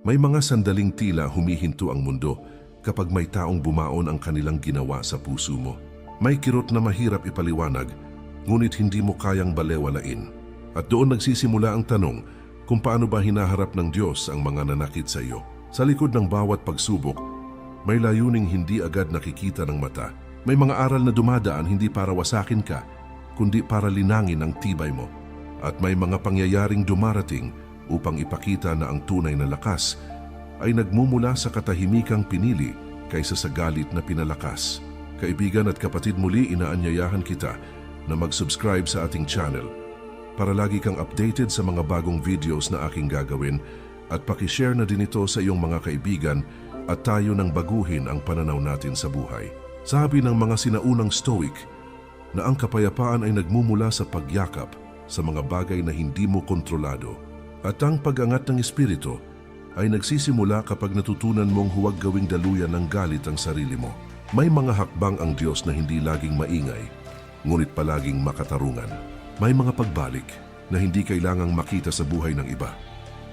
May mga sandaling tila humihinto ang mundo kapag may taong bumaon ang kanilang ginawa sa puso mo. May kirot na mahirap ipaliwanag, ngunit hindi mo kayang balewalain. At doon nagsisimula ang tanong kung paano ba hinaharap ng Diyos ang mga nanakit sa iyo. Sa likod ng bawat pagsubok, may layuning hindi agad nakikita ng mata. May mga aral na dumadaan hindi para wasakin ka, kundi para linangin ang tibay mo. At may mga pangyayaring dumarating upang ipakita na ang tunay na lakas ay nagmumula sa katahimikang pinili kaysa sa galit na pinalakas. Kaibigan at kapatid muli inaanyayahan kita na mag-subscribe sa ating channel para lagi kang updated sa mga bagong videos na aking gagawin at pakishare na din ito sa iyong mga kaibigan at tayo nang baguhin ang pananaw natin sa buhay. Sabi ng mga sinaunang stoic na ang kapayapaan ay nagmumula sa pagyakap sa mga bagay na hindi mo kontrolado at ang pag-angat ng espiritu ay nagsisimula kapag natutunan mong huwag gawing daluyan ng galit ang sarili mo. May mga hakbang ang Diyos na hindi laging maingay, ngunit palaging makatarungan. May mga pagbalik na hindi kailangang makita sa buhay ng iba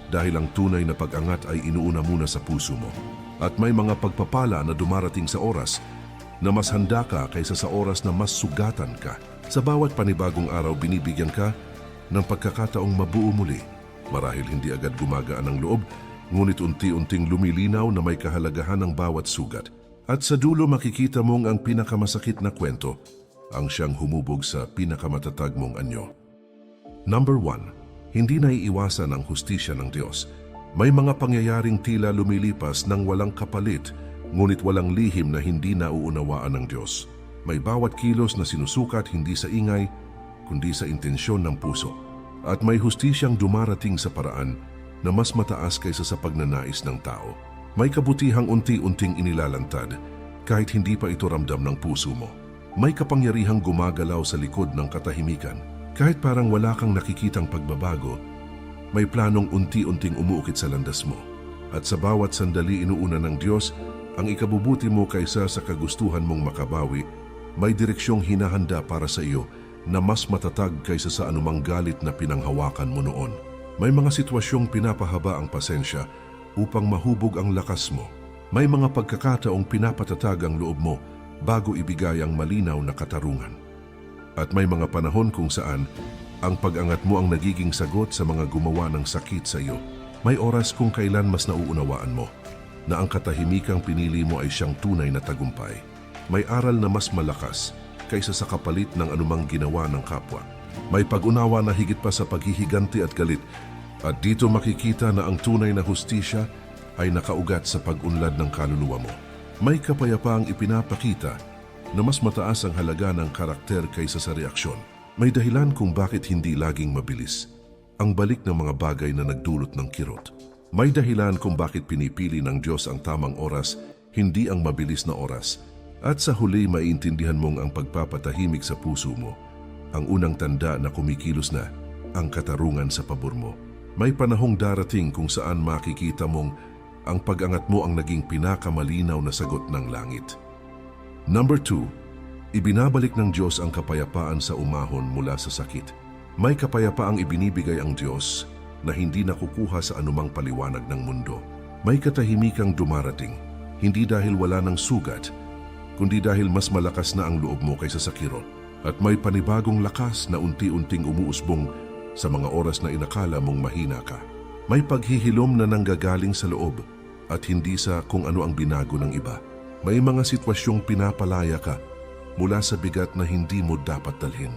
dahil ang tunay na pag-angat ay inuuna muna sa puso mo. At may mga pagpapala na dumarating sa oras na mas handa ka kaysa sa oras na mas sugatan ka. Sa bawat panibagong araw binibigyan ka ng pagkakataong mabuo muli. Marahil hindi agad gumagaan ang loob, ngunit unti-unting lumilinaw na may kahalagahan ng bawat sugat. At sa dulo makikita mong ang pinakamasakit na kwento, ang siyang humubog sa pinakamatatag mong anyo. Number 1. Hindi naiiwasan ang hustisya ng Diyos. May mga pangyayaring tila lumilipas ng walang kapalit, ngunit walang lihim na hindi nauunawaan ng Diyos. May bawat kilos na sinusukat hindi sa ingay, kundi sa intensyon ng puso. At may hustisyang dumarating sa paraan na mas mataas kaysa sa pagnanais ng tao. May kabutihang unti-unting inilalantad kahit hindi pa ito ramdam ng puso mo. May kapangyarihang gumagalaw sa likod ng katahimikan. Kahit parang wala kang nakikitang pagbabago, may planong unti-unting umuukit sa landas mo. At sa bawat sandali inuuna ng Diyos, ang ikabubuti mo kaysa sa kagustuhan mong makabawi, may direksyong hinahanda para sa iyo na mas matatag kaysa sa anumang galit na pinanghawakan mo noon. May mga sitwasyong pinapahaba ang pasensya upang mahubog ang lakas mo. May mga pagkakataong pinapatatag ang loob mo bago ibigay ang malinaw na katarungan. At may mga panahon kung saan ang pag-angat mo ang nagiging sagot sa mga gumawa ng sakit sa iyo. May oras kung kailan mas nauunawaan mo na ang katahimikang pinili mo ay siyang tunay na tagumpay. May aral na mas malakas kaysa sa kapalit ng anumang ginawa ng kapwa. May pag-unawa na higit pa sa paghihiganti at galit at dito makikita na ang tunay na hustisya ay nakaugat sa pag-unlad ng kaluluwa mo. May kapayapaang ipinapakita na mas mataas ang halaga ng karakter kaysa sa reaksyon. May dahilan kung bakit hindi laging mabilis ang balik ng mga bagay na nagdulot ng kirot. May dahilan kung bakit pinipili ng Diyos ang tamang oras, hindi ang mabilis na oras. At sa huli maiintindihan mong ang pagpapatahimik sa puso mo, ang unang tanda na kumikilos na ang katarungan sa pabor mo. May panahong darating kung saan makikita mong ang pag-angat mo ang naging pinakamalinaw na sagot ng langit. Number 2. Ibinabalik ng Diyos ang kapayapaan sa umahon mula sa sakit. May kapayapaang ibinibigay ang Diyos na hindi nakukuha sa anumang paliwanag ng mundo. May katahimikang dumarating, hindi dahil wala ng sugat, kundi dahil mas malakas na ang loob mo kaysa sa kirot. At may panibagong lakas na unti-unting umuusbong sa mga oras na inakala mong mahina ka. May paghihilom na nanggagaling sa loob at hindi sa kung ano ang binago ng iba. May mga sitwasyong pinapalaya ka mula sa bigat na hindi mo dapat dalhin.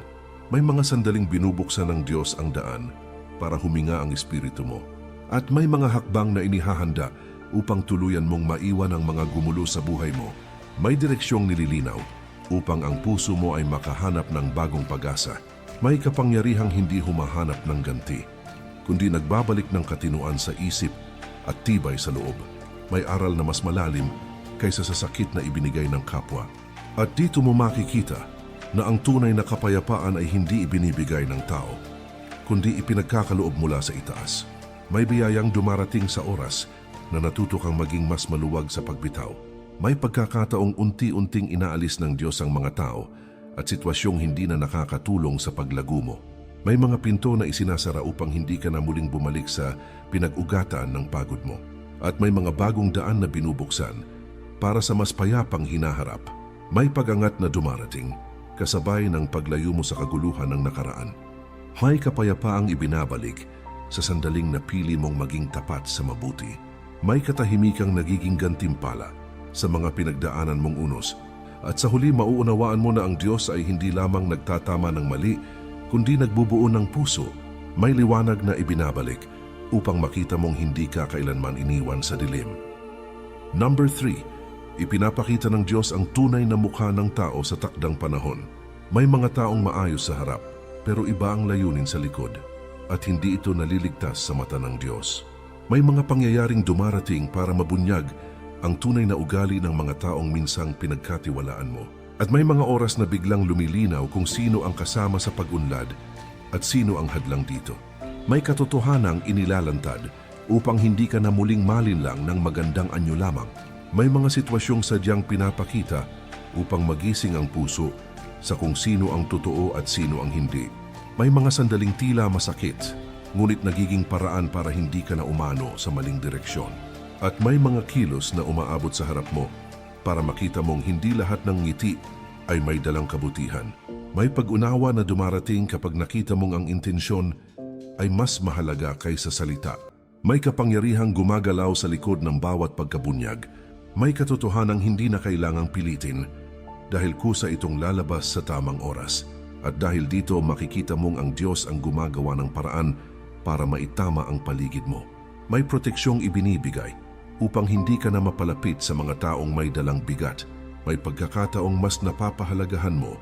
May mga sandaling binubuksan ng Diyos ang daan para huminga ang espiritu mo. At may mga hakbang na inihahanda upang tuluyan mong maiwan ang mga gumulo sa buhay mo. May direksyong nililinaw upang ang puso mo ay makahanap ng bagong pag-asa. May kapangyarihang hindi humahanap ng ganti, kundi nagbabalik ng katinuan sa isip at tibay sa loob. May aral na mas malalim kaysa sa sakit na ibinigay ng kapwa. At dito mo makikita na ang tunay na kapayapaan ay hindi ibinibigay ng tao, kundi ipinagkakaloob mula sa itaas. May biyayang dumarating sa oras na natuto kang maging mas maluwag sa pagbitaw. May pagkakataong unti-unting inaalis ng Diyos ang mga tao at sitwasyong hindi na nakakatulong sa paglago mo. May mga pinto na isinasara upang hindi ka na muling bumalik sa pinag-ugatan ng pagod mo. at may mga bagong daan na binubuksan para sa mas payapang hinaharap. May pagangat na dumarating, kasabay ng paglayo mo sa kaguluhan ng nakaraan. May kapayapaang ibinabalik sa sandaling napili mong maging tapat sa mabuti. May katahimikang nagiging gantimpala sa mga pinagdaanan mong unos. At sa huli mauunawaan mo na ang Diyos ay hindi lamang nagtatama ng mali, kundi nagbubuo ng puso. May liwanag na ibinabalik upang makita mong hindi ka kailanman iniwan sa dilim. Number 3. Ipinapakita ng Diyos ang tunay na mukha ng tao sa takdang panahon. May mga taong maayos sa harap, pero iba ang layunin sa likod at hindi ito naliligtas sa mata ng Diyos. May mga pangyayaring dumarating para mabunyag ang tunay na ugali ng mga taong minsang pinagkatiwalaan mo. At may mga oras na biglang lumilinaw kung sino ang kasama sa pag-unlad at sino ang hadlang dito. May katotohanang inilalantad upang hindi ka na muling malinlang ng magandang anyo lamang. May mga sitwasyong sadyang pinapakita upang magising ang puso sa kung sino ang totoo at sino ang hindi. May mga sandaling tila masakit, ngunit nagiging paraan para hindi ka na umano sa maling direksyon. At may mga kilos na umaabot sa harap mo para makita mong hindi lahat ng ngiti ay may dalang kabutihan. May pag-unawa na dumarating kapag nakita mong ang intensyon ay mas mahalaga kaysa salita. May kapangyarihang gumagalaw sa likod ng bawat pagkabunyag. May katotohanang hindi na kailangang pilitin dahil kusa itong lalabas sa tamang oras. At dahil dito makikita mong ang Diyos ang gumagawa ng paraan para maitama ang paligid mo. May proteksyong ibinibigay upang hindi ka na mapalapit sa mga taong may dalang bigat. May pagkakataong mas napapahalagahan mo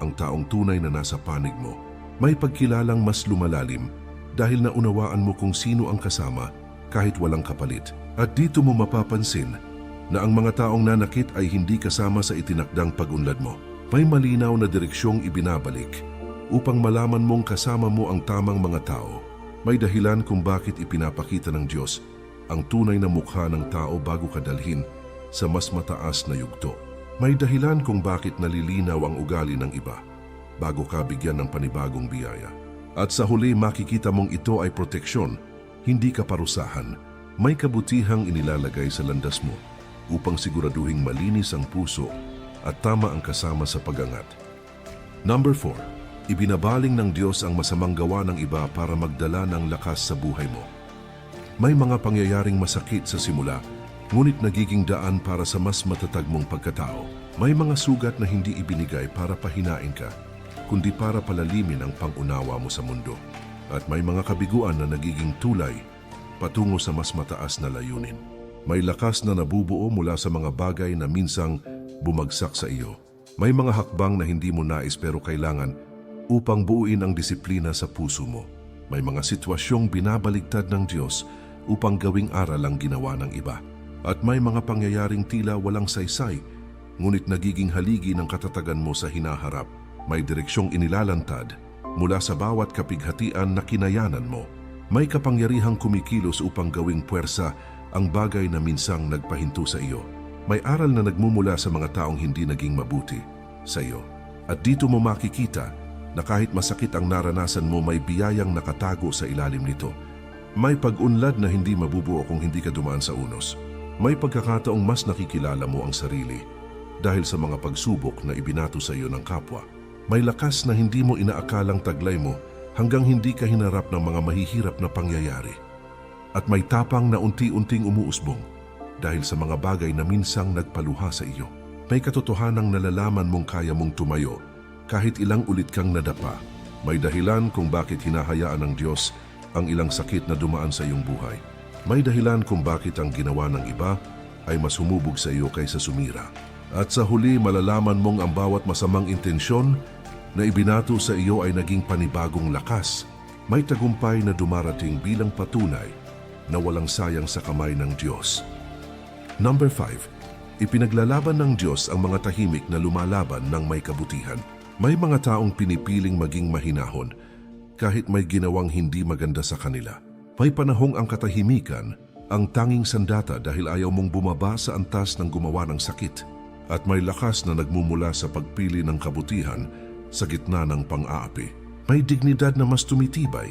ang taong tunay na nasa panig mo. May pagkilalang mas lumalalim dahil naunawaan mo kung sino ang kasama kahit walang kapalit. At dito mo mapapansin na ang mga taong nanakit ay hindi kasama sa itinakdang pag-unlad mo. May malinaw na direksyong ibinabalik upang malaman mong kasama mo ang tamang mga tao. May dahilan kung bakit ipinapakita ng Diyos ang tunay na mukha ng tao bago ka dalhin sa mas mataas na yugto. May dahilan kung bakit nalilinaw ang ugali ng iba bago ka bigyan ng panibagong biyaya. At sa huli makikita mong ito ay proteksyon, hindi ka parusahan. May kabutihang inilalagay sa landas mo upang siguraduhing malinis ang puso at tama ang kasama sa pagangat. Number 4. Ibinabaling ng Diyos ang masamang gawa ng iba para magdala ng lakas sa buhay mo. May mga pangyayaring masakit sa simula, ngunit nagiging daan para sa mas matatag mong pagkatao. May mga sugat na hindi ibinigay para pahinain ka, kundi para palalimin ang pangunawa mo sa mundo. At may mga kabiguan na nagiging tulay patungo sa mas mataas na layunin. May lakas na nabubuo mula sa mga bagay na minsang bumagsak sa iyo. May mga hakbang na hindi mo nais pero kailangan upang buuin ang disiplina sa puso mo. May mga sitwasyong binabaligtad ng Diyos upang gawing aral ang ginawa ng iba. At may mga pangyayaring tila walang saysay, ngunit nagiging haligi ng katatagan mo sa hinaharap. May direksyong inilalantad mula sa bawat kapighatian na kinayanan mo. May kapangyarihang kumikilos upang gawing puwersa ang bagay na minsang nagpahinto sa iyo. May aral na nagmumula sa mga taong hindi naging mabuti sa iyo. At dito mo makikita na kahit masakit ang naranasan mo, may biyayang nakatago sa ilalim nito. May pag-unlad na hindi mabubuo kung hindi ka dumaan sa unos. May pagkakataong mas nakikilala mo ang sarili dahil sa mga pagsubok na ibinato sa iyo ng kapwa. May lakas na hindi mo inaakalang taglay mo hanggang hindi ka hinarap ng mga mahihirap na pangyayari. At may tapang na unti-unting umuusbong dahil sa mga bagay na minsang nagpaluha sa iyo. May katotohanang nalalaman mong kaya mong tumayo kahit ilang ulit kang nadapa. May dahilan kung bakit hinahayaan ng Diyos ang ilang sakit na dumaan sa iyong buhay. May dahilan kung bakit ang ginawa ng iba ay mas humubog sa iyo kaysa sumira. At sa huli malalaman mong ang bawat masamang intensyon na ibinato sa iyo ay naging panibagong lakas. May tagumpay na dumarating bilang patunay na walang sayang sa kamay ng Diyos. Number 5. Ipinaglalaban ng Diyos ang mga tahimik na lumalaban ng may kabutihan. May mga taong pinipiling maging mahinahon kahit may ginawang hindi maganda sa kanila. May panahong ang katahimikan ang tanging sandata dahil ayaw mong bumaba sa antas ng gumawa ng sakit at may lakas na nagmumula sa pagpili ng kabutihan sa gitna ng pang-aapi. May dignidad na mas tumitibay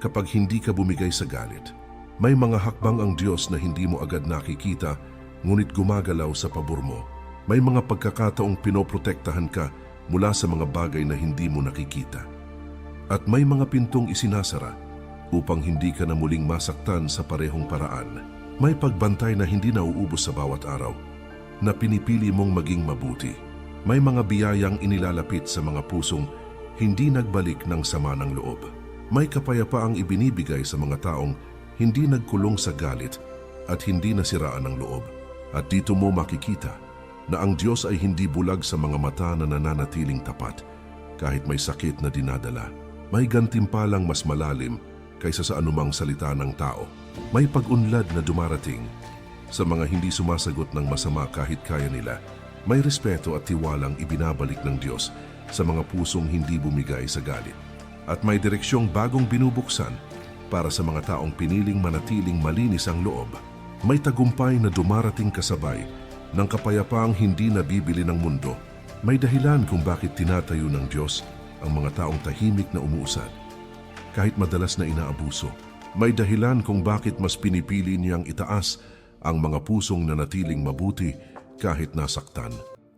kapag hindi ka bumigay sa galit. May mga hakbang ang Diyos na hindi mo agad nakikita, ngunit gumagalaw sa pabor mo. May mga pagkakataong pinoprotektahan ka mula sa mga bagay na hindi mo nakikita. At may mga pintong isinasara upang hindi ka na muling masaktan sa parehong paraan. May pagbantay na hindi nauubos sa bawat araw na pinipili mong maging mabuti. May mga biyayang inilalapit sa mga pusong hindi nagbalik ng sama ng loob. May kapayapaang ibinibigay sa mga taong hindi nagkulong sa galit at hindi nasiraan ng loob. At dito mo makikita na ang Diyos ay hindi bulag sa mga mata na nananatiling tapat kahit may sakit na dinadala. May gantimpalang mas malalim kaysa sa anumang salita ng tao. May pag-unlad na dumarating sa mga hindi sumasagot ng masama kahit kaya nila. May respeto at tiwalang ibinabalik ng Diyos sa mga pusong hindi bumigay sa galit. At may direksyong bagong binubuksan para sa mga taong piniling manatiling malinis ang loob. May tagumpay na dumarating kasabay ng kapayapaang hindi nabibili ng mundo. May dahilan kung bakit tinatayo ng Diyos ang mga taong tahimik na umuusad kahit madalas na inaabuso. May dahilan kung bakit mas pinipili niyang itaas ang mga pusong nanatiling mabuti kahit nasaktan.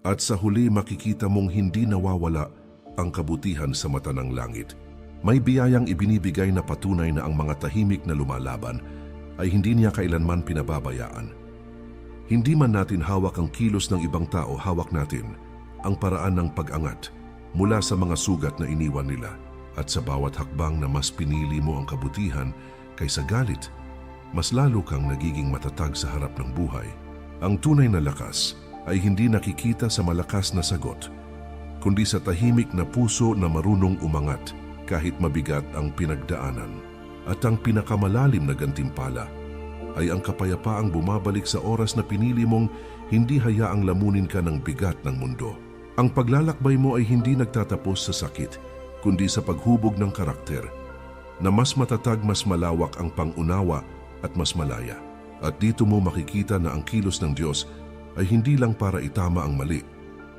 At sa huli makikita mong hindi nawawala ang kabutihan sa mata ng langit. May biyayang ibinibigay na patunay na ang mga tahimik na lumalaban ay hindi niya kailanman pinababayaan. Hindi man natin hawak ang kilos ng ibang tao, hawak natin ang paraan ng pag-angat mula sa mga sugat na iniwan nila at sa bawat hakbang na mas pinili mo ang kabutihan kaysa galit, mas lalo kang nagiging matatag sa harap ng buhay. Ang tunay na lakas ay hindi nakikita sa malakas na sagot, kundi sa tahimik na puso na marunong umangat kahit mabigat ang pinagdaanan. At ang pinakamalalim na gantimpala ay ang kapayapaang bumabalik sa oras na pinili mong hindi hayaang lamunin ka ng bigat ng mundo. Ang paglalakbay mo ay hindi nagtatapos sa sakit, kundi sa paghubog ng karakter, na mas matatag, mas malawak ang pangunawa at mas malaya. At dito mo makikita na ang kilos ng Diyos ay hindi lang para itama ang mali,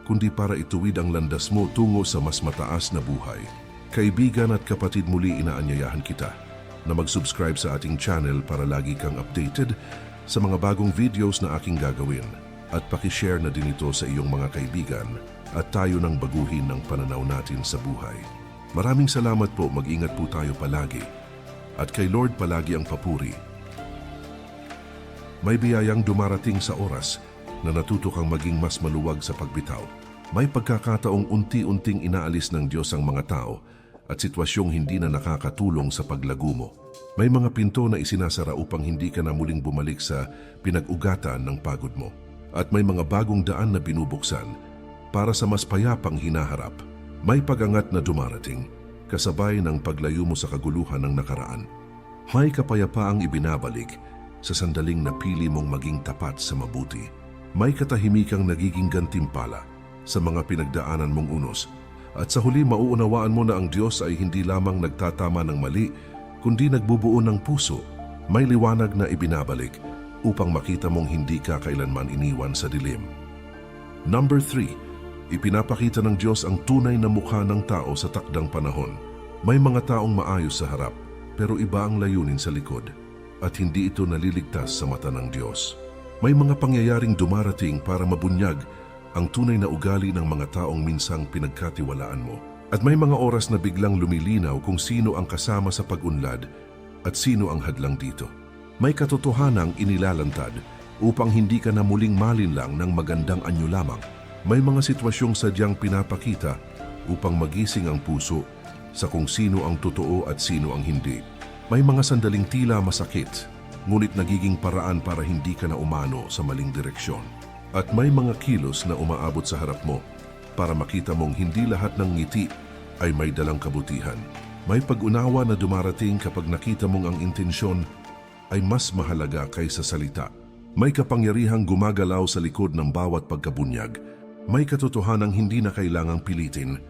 kundi para ituwid ang landas mo tungo sa mas mataas na buhay. Kaibigan at kapatid muli inaanyayahan kita na mag-subscribe sa ating channel para lagi kang updated sa mga bagong videos na aking gagawin at pakishare na din ito sa iyong mga kaibigan at tayo nang baguhin ng pananaw natin sa buhay. Maraming salamat po, mag-ingat po tayo palagi at kay Lord palagi ang papuri. May biyayang dumarating sa oras na natuto kang maging mas maluwag sa pagbitaw. May pagkakataong unti-unting inaalis ng Diyos ang mga tao at sitwasyong hindi na nakakatulong sa paglago mo. May mga pinto na isinasara upang hindi ka na muling bumalik sa pinag-ugatan ng pagod mo. At may mga bagong daan na binubuksan para sa mas payapang hinaharap. May pagangat na dumarating, kasabay ng paglayo mo sa kaguluhan ng nakaraan. May kapayapaang ibinabalik sa sandaling napili mong maging tapat sa mabuti. May katahimikang nagiging gantimpala sa mga pinagdaanan mong unos. At sa huli mauunawaan mo na ang Diyos ay hindi lamang nagtatama ng mali, kundi nagbubuo ng puso. May liwanag na ibinabalik upang makita mong hindi ka kailanman iniwan sa dilim. Number 3. Ipinapakita ng Diyos ang tunay na mukha ng tao sa takdang panahon. May mga taong maayos sa harap, pero iba ang layunin sa likod at hindi ito naliligtas sa mata ng Diyos. May mga pangyayaring dumarating para mabunyag ang tunay na ugali ng mga taong minsang pinagkatiwalaan mo. At may mga oras na biglang lumilinaw kung sino ang kasama sa pag-unlad at sino ang hadlang dito. May katotohanang inilalantad upang hindi ka na muling malinlang ng magandang anyo lamang. May mga sitwasyong sadyang pinapakita upang magising ang puso sa kung sino ang totoo at sino ang hindi. May mga sandaling tila masakit, ngunit nagiging paraan para hindi ka na umano sa maling direksyon. At may mga kilos na umaabot sa harap mo para makita mong hindi lahat ng ngiti ay may dalang kabutihan. May pag-unawa na dumarating kapag nakita mong ang intensyon ay mas mahalaga kaysa salita. May kapangyarihang gumagalaw sa likod ng bawat pagkabunyag. May katotohanang hindi na kailangang pilitin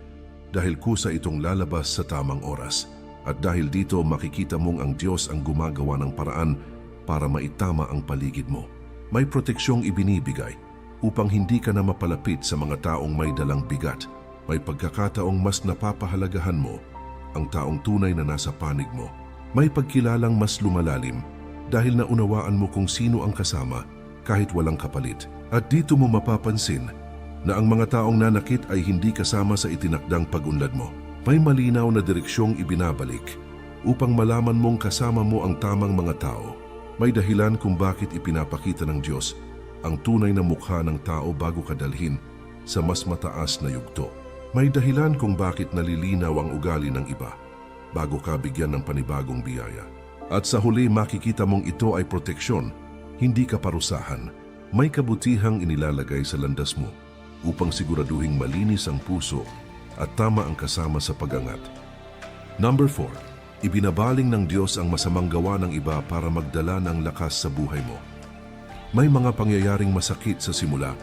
dahil kusa itong lalabas sa tamang oras. At dahil dito makikita mong ang Diyos ang gumagawa ng paraan para maitama ang paligid mo. May proteksyong ibinibigay upang hindi ka na mapalapit sa mga taong may dalang bigat. May pagkakataong mas napapahalagahan mo ang taong tunay na nasa panig mo. May pagkilalang mas lumalalim dahil naunawaan mo kung sino ang kasama kahit walang kapalit. At dito mo mapapansin na ang mga taong nanakit ay hindi kasama sa itinakdang pag-unlad mo. May malinaw na direksyong ibinabalik upang malaman mong kasama mo ang tamang mga tao. May dahilan kung bakit ipinapakita ng Diyos ang tunay na mukha ng tao bago kadalhin sa mas mataas na yugto. May dahilan kung bakit nalilinaw ang ugali ng iba bago ka bigyan ng panibagong biyaya. At sa huli makikita mong ito ay proteksyon, hindi kaparusahan. May kabutihang inilalagay sa landas mo upang siguraduhing malinis ang puso at tama ang kasama sa pagangat. Number 4. Ibinabaling ng Diyos ang masamang gawa ng iba para magdala ng lakas sa buhay mo. May mga pangyayaring masakit sa simula,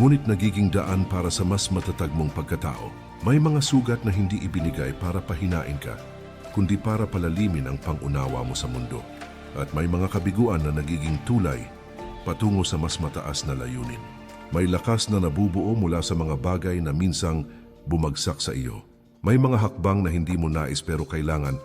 ngunit nagiging daan para sa mas matatag mong pagkatao. May mga sugat na hindi ibinigay para pahinain ka, kundi para palalimin ang pangunawa mo sa mundo. At may mga kabiguan na nagiging tulay patungo sa mas mataas na layunin. May lakas na nabubuo mula sa mga bagay na minsang bumagsak sa iyo. May mga hakbang na hindi mo nais pero kailangan